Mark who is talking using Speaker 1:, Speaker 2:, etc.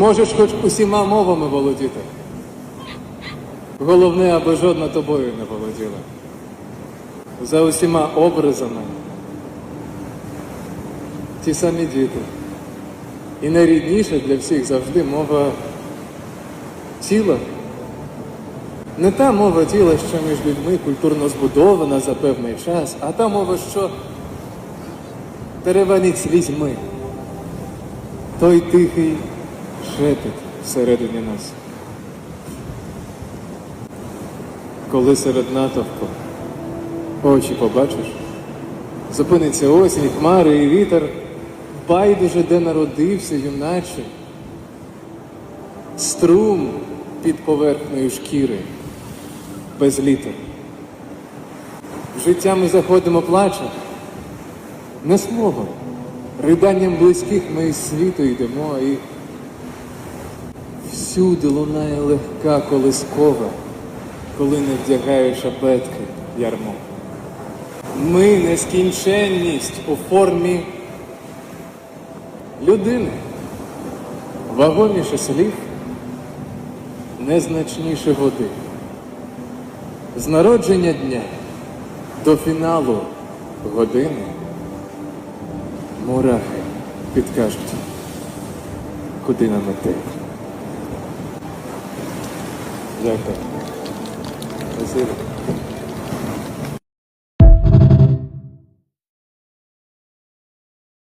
Speaker 1: Можеш хоч усіма мовами володіти. Головне, аби жодна тобою не володіла. За усіма образами ті самі діти. І найрідніша для всіх завжди мова тіла. Не та мова тіла, що між людьми культурно збудована за певний час, а та мова, що теревенить слізьми. Той тихий шепіт всередині нас. Коли серед натовпу очі побачиш, зупиниться осінь, хмари і вітер, байдуже, де народився, юначе, струм під поверхнею шкіри, без літер. Життя ми заходимо плачем, не словом, риданням близьких ми із світу йдемо, і всюди лунає легка колискова, коли не вдягає шапетки ярмо. Ми нескінченність у формі людини, вагоміше слів, незначніше води. З народження дня до фіналу години мурахи підкажуть, куди нам іти. Дякую. Спасибо.